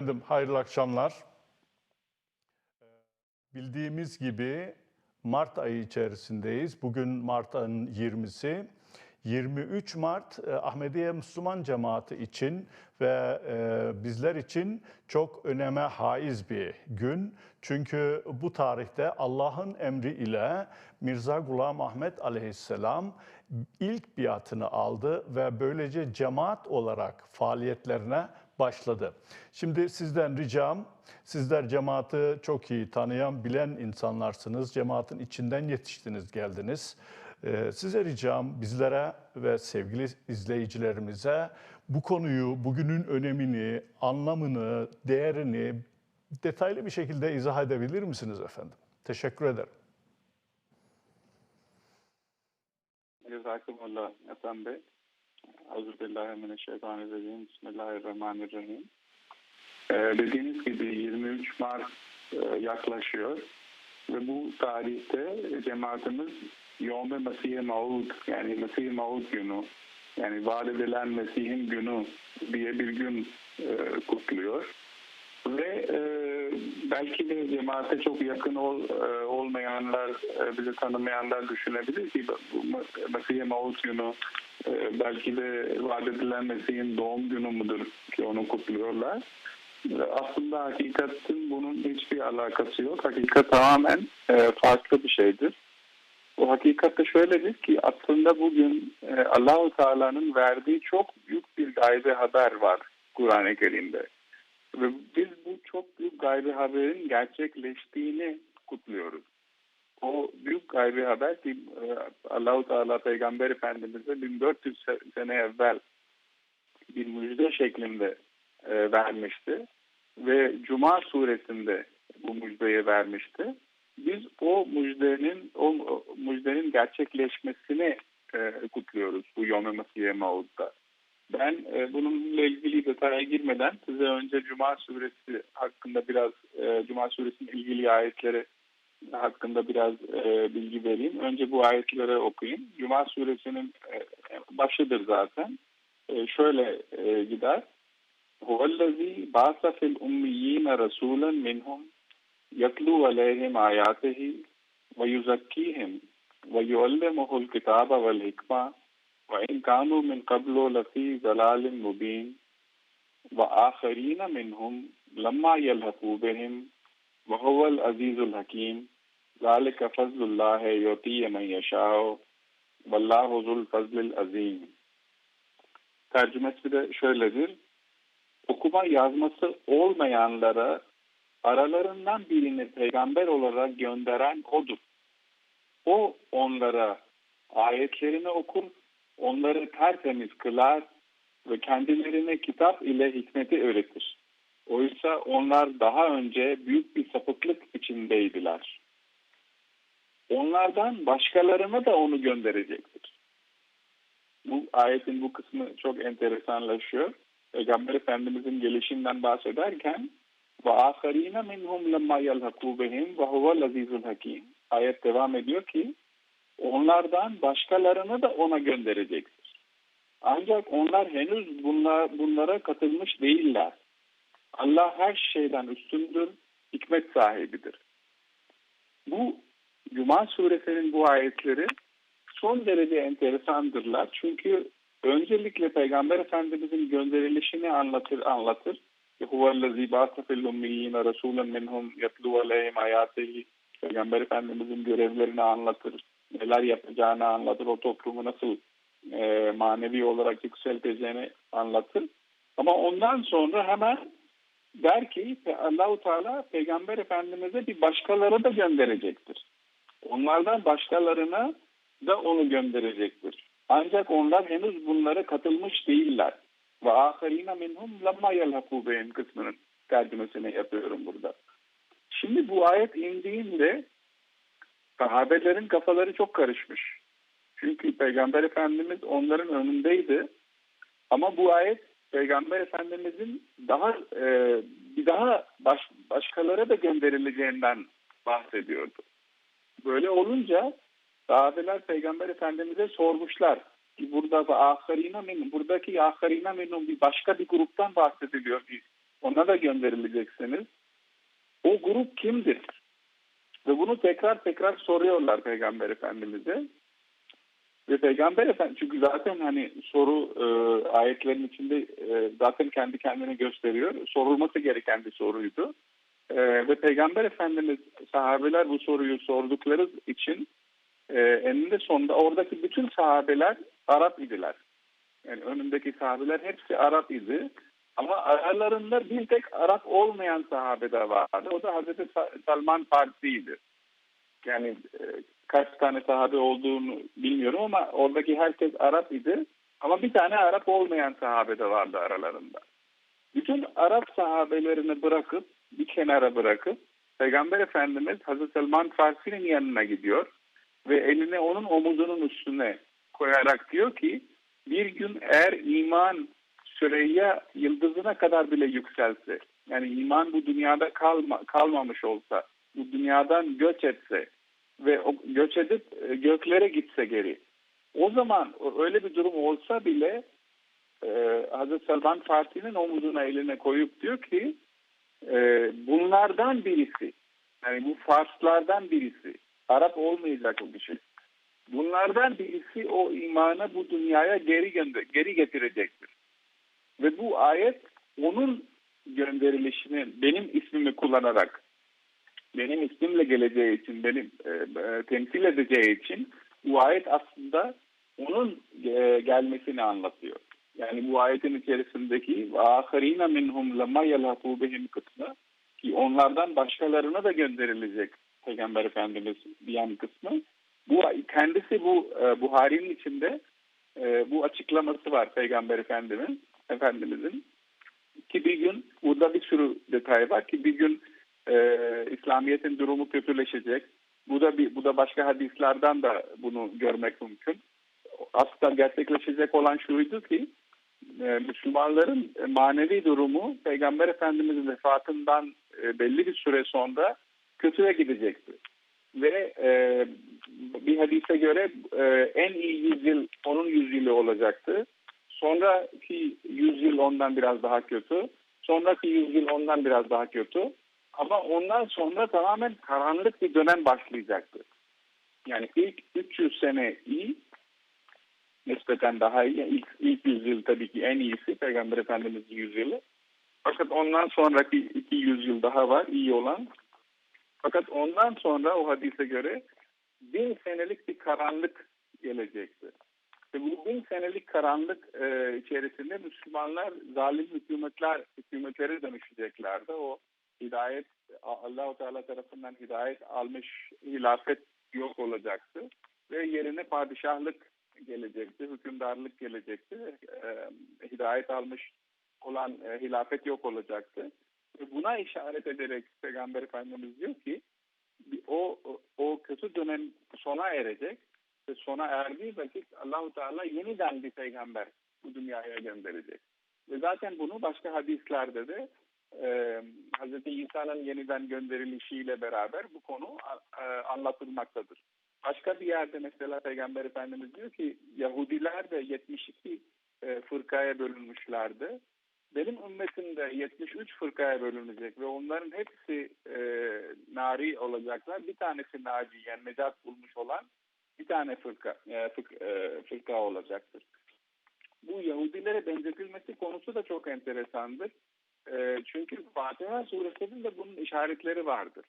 Efendim, hayırlı akşamlar. Ee, Bildiğimiz gibi Mart ayı içerisindeyiz. Bugün Mart ayının 20'si. 23 Mart e, Ahmediye Müslüman cemaati için ve e, bizler için çok öneme haiz bir gün. Çünkü bu tarihte Allah'ın emri ile Mirza Gulam Ahmet aleyhisselam ilk biatını aldı ve böylece cemaat olarak faaliyetlerine başladı. Şimdi sizden ricam, sizler cemaati çok iyi tanıyan, bilen insanlarsınız. Cemaatin içinden yetiştiniz, geldiniz. Ee, size ricam bizlere ve sevgili izleyicilerimize bu konuyu, bugünün önemini, anlamını, değerini detaylı bir şekilde izah edebilir misiniz efendim? Teşekkür ederim. Cezakumullah Hasan Bey. Euzubillahimineşşeytanirracim. Bismillahirrahmanirrahim. Ee, dediğiniz gibi 23 Mart e, yaklaşıyor ve bu tarihte cemaatimiz Yom-i Mesih-i Maud yani Mesih-i Maud günü yani vaat edilen Mesih'in günü diye bir gün e, kutluyor. Ve e, belki de cemaate çok yakın ol, e, olmayanlar, e, bizi tanımayanlar düşünebilir ki Mesih-i Maud günü e, belki de vaat edilen Mesih'in doğum günü müdür ki onu kutluyorlar. E, aslında hakikatin bunun hiçbir alakası yok. Hakikat tamamen e, farklı bir şeydir. O hakikatte şöyledir ki aslında bugün e, Allahu Teala'nın verdiği çok büyük bir gaybe haber var Kur'an-ı Kerim'de. Ve biz bu çok büyük gaybi haberin gerçekleştiğini kutluyoruz. O büyük gaybi haber ki e, Allahu Teala Peygamber Efendimiz'e 1400 sene evvel bir müjde şeklinde e, vermişti. Ve Cuma suresinde bu müjdeyi vermişti. Biz o müjdenin o müjdenin gerçekleşmesini e, kutluyoruz bu Mesih-i Maud'da. Ben e, bununla ilgili detaya girmeden size önce Cuma suresi hakkında biraz e, Cuma suresinin ilgili ayetleri hakkında biraz e, bilgi vereyim. Önce bu ayetleri okuyayım. Cuma suresinin e, başıdır zaten. E, şöyle e, gider. Huvellezî bâsa fil ummiyyîne rasûlen minhum yatlû aleyhim âyâtihi ve yuzakkîhim ve yuallimuhul kitâbe vel hikmâ وإن كانوا من قبل لفي ضلال مبين وآخرين منهم لما يلحقوا بهم وهو العزيز الحكيم ذلك فضل الله يؤتيه من يشاء والله ذو الفضل العظيم Tercümesi de şöyledir. Okuma yazması olmayanlara aralarından birini peygamber olarak gönderen odur. O onlara ayetlerini okur onları tertemiz kılar ve kendilerine kitap ile hikmeti öğretir. Oysa onlar daha önce büyük bir sapıklık içindeydiler. Onlardan başkalarına da onu gönderecektir. Bu ayetin bu kısmı çok enteresanlaşıyor. Peygamber Efendimizin gelişinden bahsederken minhum lemma yelhaku behim ve huvel azizul hakim. Ayet devam ediyor ki onlardan başkalarını da ona gönderecektir. Ancak onlar henüz bunlar, bunlara katılmış değiller. Allah her şeyden üstündür, hikmet sahibidir. Bu Cuma suresinin bu ayetleri son derece enteresandırlar. Çünkü öncelikle Peygamber Efendimizin gönderilişini anlatır anlatır. Huvellezî bâse fil ummiyyîne rasûlen minhum yatlû aleyhim ayâtihi. Peygamber Efendimizin görevlerini anlatır neler yapacağını anlatır, o toplumu nasıl e, manevi olarak yükselteceğini anlatır. Ama ondan sonra hemen der ki Allahu Teala Peygamber Efendimiz'e bir başkaları da gönderecektir. Onlardan başkalarına da onu gönderecektir. Ancak onlar henüz bunlara katılmış değiller. Ve aharina minhum lamma yelhaku beyin kısmının tercümesini yapıyorum burada. Şimdi bu ayet indiğinde sahabelerin kafaları çok karışmış. Çünkü Peygamber Efendimiz onların önündeydi. Ama bu ayet Peygamber Efendimizin daha e, bir daha baş, başkalara da gönderileceğinden bahsediyordu. Böyle olunca sahabeler Peygamber Efendimiz'e sormuşlar ki burada aharina min buradaki aharina minum bir başka bir gruptan bahsediliyor bir ona da gönderileceksiniz. O grup kimdir? Ve bunu tekrar tekrar soruyorlar Peygamber Efendimiz'e. Ve Peygamber Efendimiz çünkü zaten hani soru e, ayetlerin içinde e, zaten kendi kendine gösteriyor. Sorulması gereken bir soruydu. E, ve Peygamber Efendimiz sahabeler bu soruyu sordukları için e, eninde sonunda oradaki bütün sahabeler Arap idiler. Yani önündeki sahabeler hepsi Arap idi. Ama aralarında bir tek Arap olmayan sahabe de vardı. O da Hazreti Salman Farsi'ydi. Yani e, kaç tane sahabe olduğunu bilmiyorum ama oradaki herkes Arap idi. Ama bir tane Arap olmayan sahabe de vardı aralarında. Bütün Arap sahabelerini bırakıp bir kenara bırakıp Peygamber Efendimiz Hazreti Salman Farsi'nin yanına gidiyor ve elini onun omuzunun üstüne koyarak diyor ki bir gün eğer iman Süreyya yıldızına kadar bile yükselse yani iman bu dünyada kalma, kalmamış olsa bu dünyadan göç etse ve göç edip e, göklere gitse geri o zaman öyle bir durum olsa bile e, Hazreti Salman Fatih'in omuzuna eline koyup diyor ki e, bunlardan birisi yani bu Farslardan birisi Arap olmayacak o kişi. Bunlardan birisi o imanı bu dünyaya geri gönder geri getirecektir. Ve bu ayet onun gönderilişini benim ismimi kullanarak benim ismimle geleceği için, benim e, e, temsil edeceği için bu ayet aslında onun e, gelmesini anlatıyor. Yani bu ayetin içerisindeki وَاَخَر۪ينَ مِنْهُمْ لَمَا يَلْهَقُوا بِهِمْ kısmı ki onlardan başkalarına da gönderilecek Peygamber Efendimiz diyen kısmı. Bu kendisi bu e, Buhari'nin içinde e, bu açıklaması var Peygamber Efendimiz Efendimizin ki bir gün burada bir sürü detay var ki bir gün e, İslamiyet'in durumu kötüleşecek. Bu da bir, bu da başka hadislerden de bunu görmek mümkün. Aslında gerçekleşecek olan şuydu ki e, Müslümanların manevi durumu Peygamber Efendimiz'in vefatından e, belli bir süre sonra kötüye gidecekti. Ve e, bir hadise göre e, en iyi yüzyıl onun yüzyılı olacaktı. Sonraki yüzyıl ondan biraz daha kötü. Sonraki yüzyıl ondan biraz daha kötü. Ama ondan sonra tamamen karanlık bir dönem başlayacaktı. Yani ilk 300 sene iyi, nispeten daha iyi. İlk, ilk yüzyıl tabii ki en iyisi Peygamber Efendimiz'in yüzyılı. Fakat ondan sonraki iki yüzyıl daha var iyi olan. Fakat ondan sonra o hadise göre bin senelik bir karanlık gelecekti. Ve bu bin senelik karanlık e, içerisinde Müslümanlar zalim hükümetler, hükümetlere dönüşeceklerdi. O hidayet, Allah-u Teala tarafından hidayet almış hilafet yok olacaktı. Ve yerine padişahlık gelecekti, hükümdarlık gelecekti. E, hidayet almış olan hilafet yok olacaktı. Buna işaret ederek Peygamber Efendimiz diyor ki o, o kötü dönem sona erecek ve sona erdiği vakit Allahu Teala yeniden bir peygamber bu dünyaya gönderecek. Ve zaten bunu başka hadislerde de e, Hz. İsa'nın yeniden gönderilişiyle beraber bu konu e, anlatılmaktadır. Başka bir yerde mesela Peygamber Efendimiz diyor ki Yahudiler de 72 e, fırkaya bölünmüşlerdi. Benim ümmetim de 73 fırkaya bölünecek ve onların hepsi e, nari olacaklar. Bir tanesi naci yani necat bulmuş olan bir tane fırka, e, fık, e, fırka olacaktır. Bu Yahudilere benzetilmesi konusu da çok enteresandır. E, çünkü Fatiha suresinin de bunun işaretleri vardır.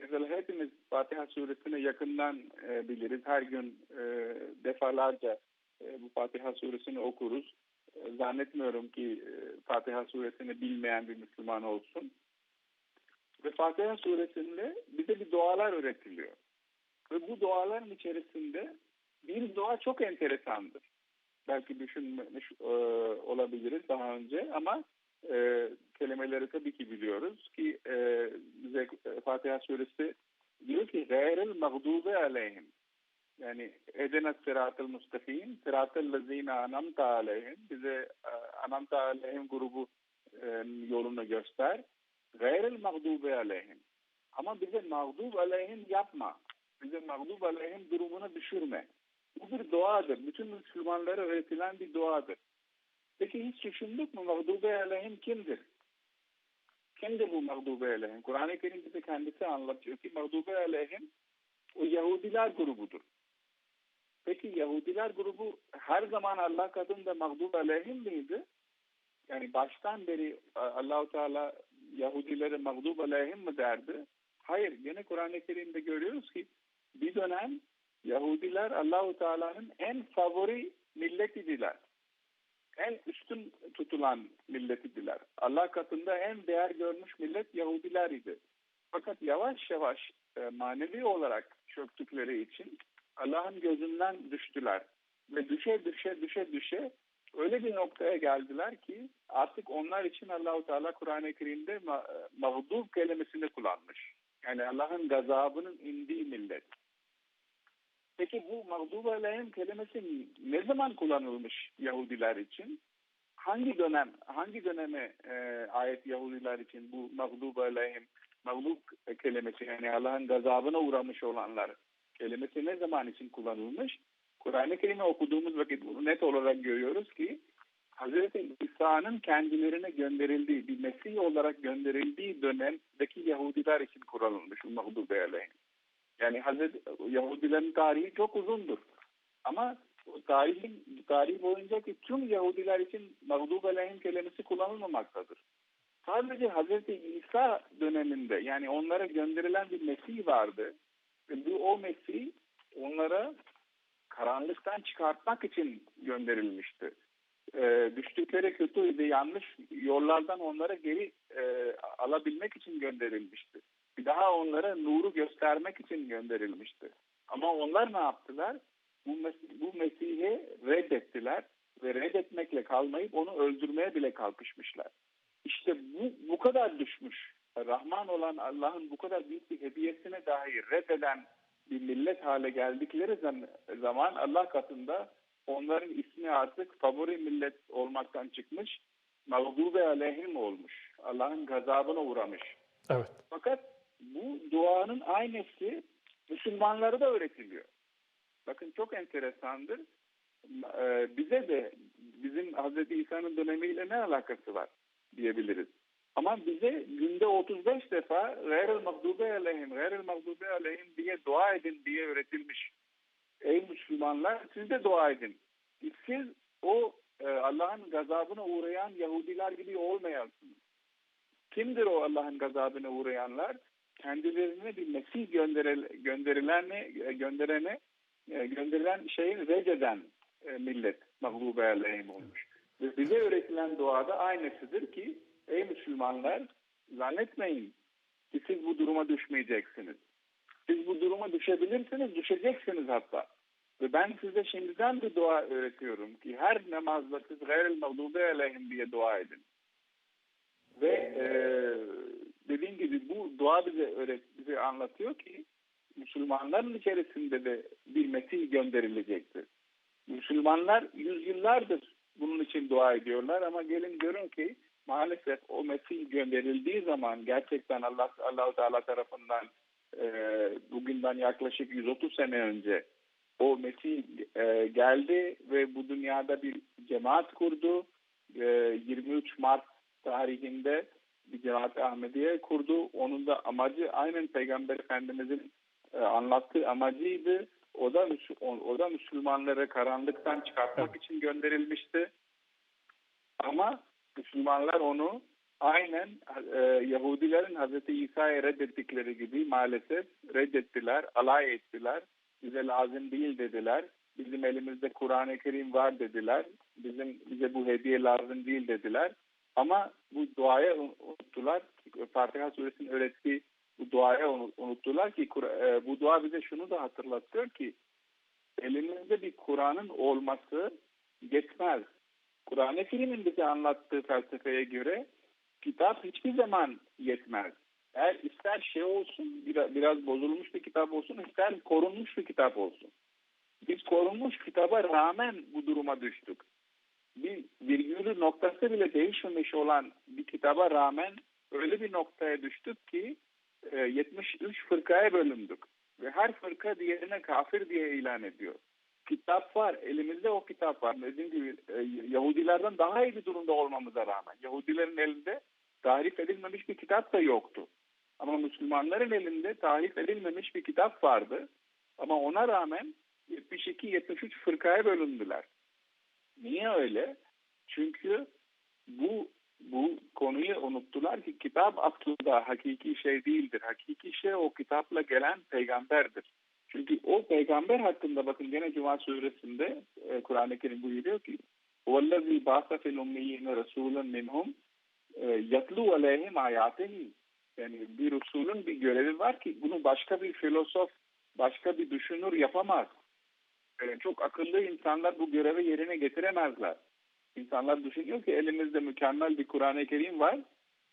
Mesela hepimiz Fatiha suresini yakından e, biliriz. Her gün e, defalarca e, bu Fatiha suresini okuruz. E, zannetmiyorum ki e, Fatiha suresini bilmeyen bir Müslüman olsun. Ve Fatiha suresinde bize bir dualar öğretiliyor. Ve bu duaların içerisinde bir dua çok enteresandır. Belki düşünmüş e, olabiliriz daha önce ama e, kelimeleri tabii ki biliyoruz ki e, bize e, Fatiha suresi diyor ki gayril mağdube aleyhim. Yani edene sıratıl mustakim sıratıl lezine anamta aleyhim. Bize e, anamta aleyhim grubu e, yolunu göster. Gayril mağdube aleyhim. Ama bize mağdub aleyhim yapma. Bize mağdub aleyhim durumuna düşürme. Bu bir duadır. Bütün Müslümanlara öğretilen bir duadır. Peki hiç düşündük mü mağdube aleyhim kimdir? Kimdir bu mağdubi aleyhim? Kur'an-ı Kerim bize kendisi anlatıyor ki mağdubi aleyhim o Yahudiler grubudur. Peki Yahudiler grubu her zaman Allah katında mağdubi aleyhim miydi? Yani baştan beri Allahu Teala Yahudilere mağdub aleyhim mi derdi? Hayır. Yine Kur'an-ı Kerim'de görüyoruz ki bir dönem Yahudiler Allahu Teala'nın en favori milletidiler. En üstün tutulan milletidiler. Allah katında en değer görmüş millet Yahudiler idi. Fakat yavaş yavaş e, manevi olarak çöktükleri için Allah'ın gözünden düştüler. Ve düşe düşe düşe düşe öyle bir noktaya geldiler ki artık onlar için Allahu Teala Kur'an-ı Kerim'de mağdub kelimesini kullanmış. Yani Allah'ın gazabının indiği millet. Peki bu mağdub aleyhim kelimesi ne zaman kullanılmış Yahudiler için? Hangi dönem, hangi döneme e, ayet Yahudiler için bu mağdub aleyhim, mağdub kelimesi yani Allah'ın gazabına uğramış olanlar kelimesi ne zaman için kullanılmış? Kur'an-ı Kerim'i okuduğumuz vakit net olarak görüyoruz ki Hz. İsa'nın kendilerine gönderildiği, bir Mesih olarak gönderildiği dönemdeki Yahudiler için kullanılmış bu mağdubi aleyhim. Yani Hazreti Yahudilerin tarihi çok uzundur. Ama tarihin tarih boyunca ki tüm Yahudiler için mağdub aleyhim kelimesi kullanılmamaktadır. Sadece Hazreti İsa döneminde yani onlara gönderilen bir Mesih vardı. Bu o Mesih onlara karanlıktan çıkartmak için gönderilmişti. E, düştükleri kötü ve yanlış yollardan onlara geri e, alabilmek için gönderilmişti. Bir daha onlara nuru göstermek için gönderilmişti. Ama onlar ne yaptılar? Bu, mes bu Mesih'i reddettiler ve reddetmekle kalmayıp onu öldürmeye bile kalkışmışlar. İşte bu, bu kadar düşmüş. Rahman olan Allah'ın bu kadar büyük bir hediyesine dahi reddeden bir millet hale geldikleri zaman Allah katında onların ismi artık favori millet olmaktan çıkmış, mağdube aleyhim olmuş. Allah'ın gazabına uğramış. Evet. Fakat bu duanın aynısı Müslümanlara da öğretiliyor. Bakın çok enteresandır. Bize de bizim Hz. İsa'nın dönemiyle ne alakası var diyebiliriz. Ama bize günde 35 defa gayrel mağdubi aleyhim, gayrel mağdubi aleyhim diye dua edin diye öğretilmiş. Ey Müslümanlar siz de dua edin. Siz o e, Allah'ın gazabına uğrayan Yahudiler gibi olmayasınız. Kimdir o Allah'ın gazabına uğrayanlar? Kendilerine bir Mesih gönderilene, gönderene, e, gönderilen şeyi reddeden e, millet mağlubi aleyhim olmuş. Ve bize öğretilen duada aynısıdır ki ey Müslümanlar zannetmeyin ki siz bu duruma düşmeyeceksiniz. Siz bu duruma düşebilirsiniz, düşeceksiniz hatta. Ve ben size şimdiden bir dua öğretiyorum ki her namazda siz gayril mağdubi aleyhim diye dua edin. Ve e, dediğim gibi bu dua bize öğret, bize anlatıyor ki Müslümanların içerisinde de bir Mesih gönderilecektir. Müslümanlar yüzyıllardır bunun için dua ediyorlar ama gelin görün ki maalesef o Mesih gönderildiği zaman gerçekten Allah Allahu Teala tarafından e, bugünden yaklaşık 130 sene önce o Mesih e, geldi ve bu dünyada bir cemaat kurdu. E, 23 Mart tarihinde bir cemaat Ahmediye kurdu. Onun da amacı aynen Peygamber Efendimizin e, anlattığı amacıydı. O da o da Müslümanları karanlıktan çıkartmak için gönderilmişti. Ama Müslümanlar onu aynen e, Yahudilerin Hz. İsa'yı reddettikleri gibi maalesef reddettiler, alay ettiler. Bize lazım değil dediler. Bizim elimizde Kur'an-ı Kerim var dediler. Bizim bize bu hediye lazım değil dediler. Ama bu duaya unuttular. Fatiha suresinin öğrettiği bu duaya unuttular ki e, bu dua bize şunu da hatırlatıyor ki elimizde bir Kur'an'ın olması yetmez. Kur'an-ı Kerim'in bize anlattığı felsefeye göre kitap hiçbir zaman yetmez. Eğer ister şey olsun, biraz, biraz bozulmuş bir kitap olsun, ister korunmuş bir kitap olsun. Biz korunmuş kitaba rağmen bu duruma düştük. Bir virgülü noktası bile değişmemiş olan bir kitaba rağmen öyle bir noktaya düştük ki 73 e, fırkaya bölündük. Ve her fırka diğerine kafir diye ilan ediyor. Kitap var, elimizde o kitap var. Dediğim gibi e, Yahudilerden daha iyi bir durumda olmamıza rağmen. Yahudilerin elinde Tarif edilmemiş bir kitap da yoktu. Ama Müslümanların elinde tarif edilmemiş bir kitap vardı. Ama ona rağmen 72-73 fırkaya bölündüler. Niye öyle? Çünkü bu bu konuyu unuttular ki kitap aslında hakiki şey değildir. Hakiki şey o kitapla gelen peygamberdir. Çünkü o peygamber hakkında bakın gene Cuma suresinde e, Kur'an-ı Kerim buyuruyor ki وَالَّذِي بَعْثَ فِي الْاُمِّيِّينَ رَسُولًا مِنْهُمْ يَتْلُوا عَلَيْهِمْ آيَاتِهِ Yani bir Resulün bir görevi var ki bunu başka bir filozof, başka bir düşünür yapamaz. Yani çok akıllı insanlar bu görevi yerine getiremezler. İnsanlar düşünüyor ki elimizde mükemmel bir Kur'an-ı Kerim var.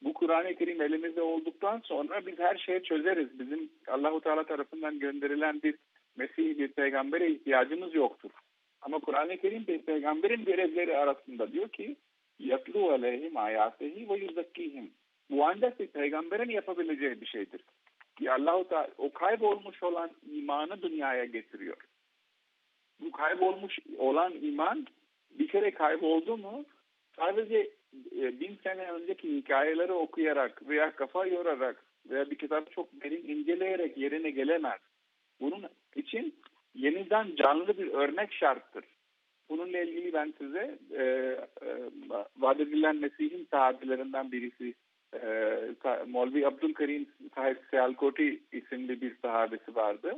Bu Kur'an-ı Kerim elimizde olduktan sonra biz her şeyi çözeriz. Bizim Allahu Teala tarafından gönderilen bir Mesih bir peygambere ihtiyacımız yoktur. Ama Kur'an-ı Kerim bir peygamberin görevleri arasında diyor ki yatlu aleyhim ayatihi ve yuzakkihim. Bu ancak bir peygamberin yapabileceği bir şeydir. Ki Allahu Teala o kaybolmuş olan imanı dünyaya getiriyor. Bu kaybolmuş olan iman bir kere kayboldu mu sadece e, bin sene önceki hikayeleri okuyarak veya kafa yorarak veya bir kitap çok derin inceleyerek yerine gelemez. Bunun için yeniden canlı bir örnek şarttır. Bununla ilgili ben size e, e, vaat edilen Mesih'in sahabilerinden birisi e, Molvi Abdülkerim Sahip Seyalkoti isimli bir sahabesi vardı.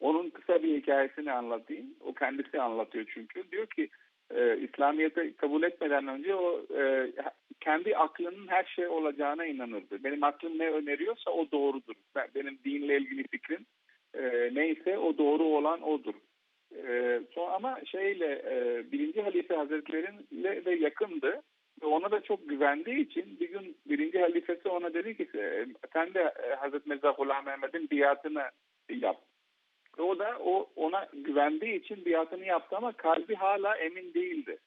Onun kısa bir hikayesini anlatayım. O kendisi anlatıyor çünkü. Diyor ki e, İslamiyet'i kabul etmeden önce o e, kendi aklının her şey olacağına inanırdı. Benim aklım ne öneriyorsa o doğrudur. Ben, benim dinle ilgili fikrim e, neyse o doğru olan odur. E, sonra ama şeyle e, birinci halife hazretleriyle de yakındı. Ve ona da çok güvendiği için bir gün birinci halifesi ona dedi ki sen de e, Hazreti Mirza Ghulam Mehmet'in biatını yap. Ve o da o ona güvendiği için biatını yaptı ama kalbi hala emin değildi.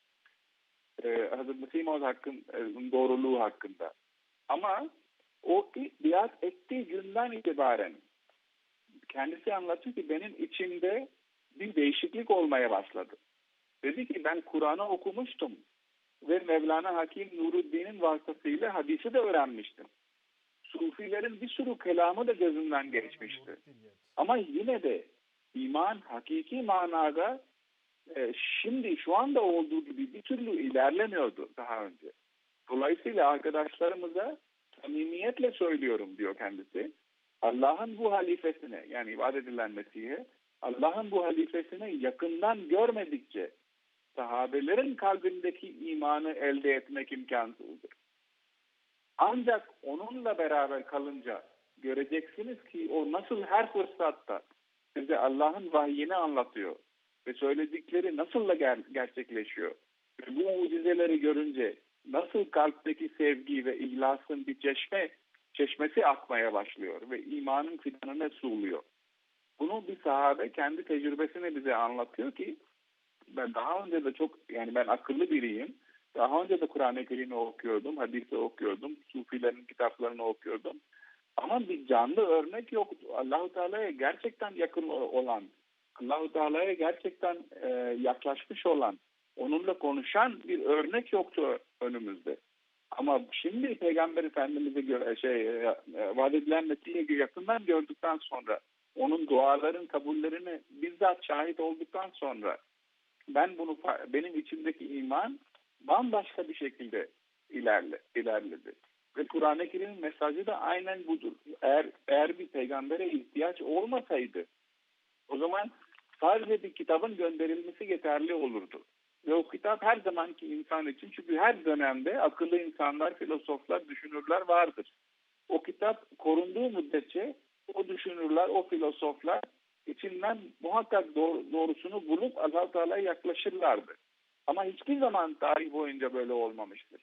Ee, Hazreti Mesih Maud hakkın, e, doğruluğu hakkında. Ama o ilk biat ettiği günden itibaren kendisi anlatıyor ki benim içimde bir değişiklik olmaya başladı. Dedi ki ben Kur'an'ı okumuştum ve Mevlana Hakim Nuruddin'in vasıtasıyla hadisi de öğrenmiştim. Sufilerin bir sürü kelamı da gözümden geçmişti. Ama yine de iman hakiki manada e, şimdi şu anda olduğu gibi bir türlü ilerlemiyordu daha önce. Dolayısıyla arkadaşlarımıza samimiyetle söylüyorum diyor kendisi. Allah'ın bu halifesine yani vaat edilen Mesih'e Allah'ın bu halifesine yakından görmedikçe sahabelerin kalbindeki imanı elde etmek imkansızdır. Ancak onunla beraber kalınca göreceksiniz ki o nasıl her fırsatta size Allah'ın vahyini anlatıyor ve söyledikleri nasıl da ger- gerçekleşiyor. Ve bu mucizeleri görünce nasıl kalpteki sevgi ve ihlasın bir çeşme çeşmesi akmaya başlıyor ve imanın fidanına suuluyor. Bunu bir sahabe kendi tecrübesini bize anlatıyor ki ben daha önce de çok yani ben akıllı biriyim. Daha önce de Kur'an-ı Kerim'i okuyordum, hadisi okuyordum, Sufilerin kitaplarını okuyordum. Ama bir canlı örnek yok. Allahu Teala'ya gerçekten yakın olan, Allahu Teala'ya gerçekten e, yaklaşmış olan, onunla konuşan bir örnek yoktu önümüzde. Ama şimdi Peygamber Efendimiz'i göre şey e, vaat edilen Mesih'i yakından gördükten sonra onun duaların kabullerine bizzat şahit olduktan sonra ben bunu benim içimdeki iman bambaşka bir şekilde ilerle, ilerledi. Ve Kur'an-ı Kerim'in mesajı da aynen budur. Eğer, eğer bir peygambere ihtiyaç olmasaydı o zaman sadece bir kitabın gönderilmesi yeterli olurdu. Ve o kitap her zamanki insan için çünkü her dönemde akıllı insanlar, filozoflar, düşünürler vardır. O kitap korunduğu müddetçe o düşünürler, o filozoflar içinden muhakkak doğru, doğrusunu bulup Allah Teala'ya yaklaşırlardı. Ama hiçbir zaman tarih boyunca böyle olmamıştır.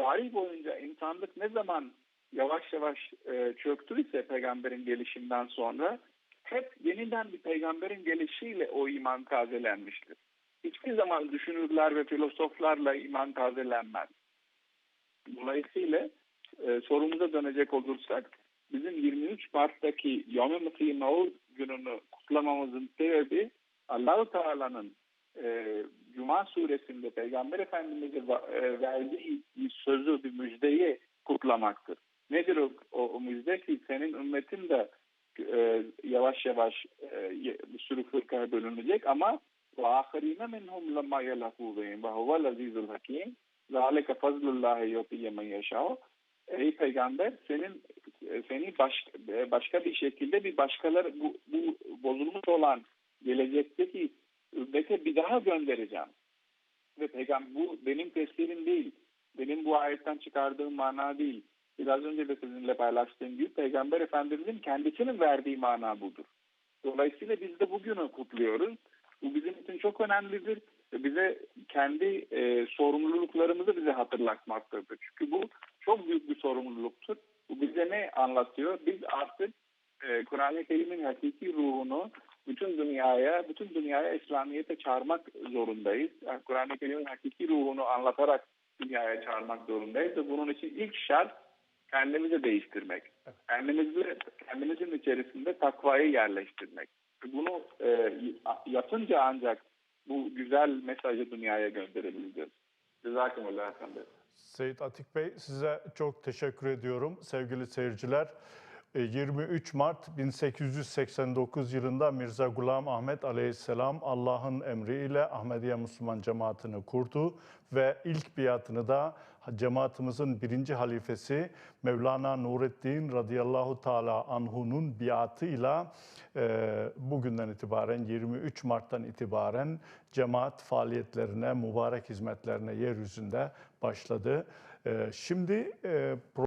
Tarih boyunca insanlık ne zaman yavaş yavaş e, çöktüyse peygamberin gelişinden sonra hep yeniden bir peygamberin gelişiyle o iman tazelenmiştir. Hiçbir zaman düşünürler ve filozoflarla iman tazelenmez. Dolayısıyla e, sorumuza dönecek olursak bizim 23 Mart'taki Yom-i Maud gününü kutlamamızın sebebi Allah-u Teala'nın e, Cuma suresinde Peygamber Efendimiz'e e, verdiği bir sözü, bir müjdeyi kutlamaktır. Nedir o, o, o müjde ki senin ümmetin de e, yavaş yavaş e, bir sürü fırkaya bölünecek ama وَآخَرِينَ مِنْهُمْ لَمَّا يَلَحُوا بِهِمْ وَهُوَ الْعَزِيزُ الْحَكِيمُ ذَٰلِكَ فَضْلُ اللّٰهِ يُؤْتِيهِ مَنْ يَشَاءُ Ey peygamber senin seni baş, başka bir şekilde bir başkaları bu, bu bozulmuş olan gelecekteki ümmete bir daha göndereceğim. Ve peygamber bu benim tefsirim değil. Benim bu ayetten çıkardığım mana değil. Biraz önce de sizinle paylaştığım gibi Peygamber Efendimizin kendisinin verdiği mana budur. Dolayısıyla biz de bugünü kutluyoruz. Bu bizim için çok önemlidir. Bize kendi e, sorumluluklarımızı bize hatırlatmaktadır. Çünkü bu çok büyük bir sorumluluktur. Bu bize ne anlatıyor? Biz artık e, Kur'an-ı Kerim'in hakiki ruhunu bütün dünyaya, bütün dünyaya İslamiyet'e çağırmak zorundayız. Yani Kur'an-ı Kerim'in hakiki ruhunu anlatarak dünyaya çağırmak zorundayız. Ve bunun için ilk şart kendimizi değiştirmek. Kendimizi, kendimizin içerisinde takvayı yerleştirmek. Bunu e, yapınca ancak bu güzel mesajı dünyaya gönderebileceğiz. Cezakumullah efendim. Seyit Atik Bey size çok teşekkür ediyorum sevgili seyirciler. E, 23 Mart 1889 yılında Mirza Gulam Ahmet Aleyhisselam Allah'ın emriyle Ahmediye Müslüman cemaatini kurdu ve ilk biatını da cemaatimizin birinci halifesi Mevlana Nureddin radıyallahu teala anhu'nun biatıyla e, bugünden itibaren 23 Mart'tan itibaren cemaat faaliyetlerine, mübarek hizmetlerine yeryüzünde başladı. E, şimdi e,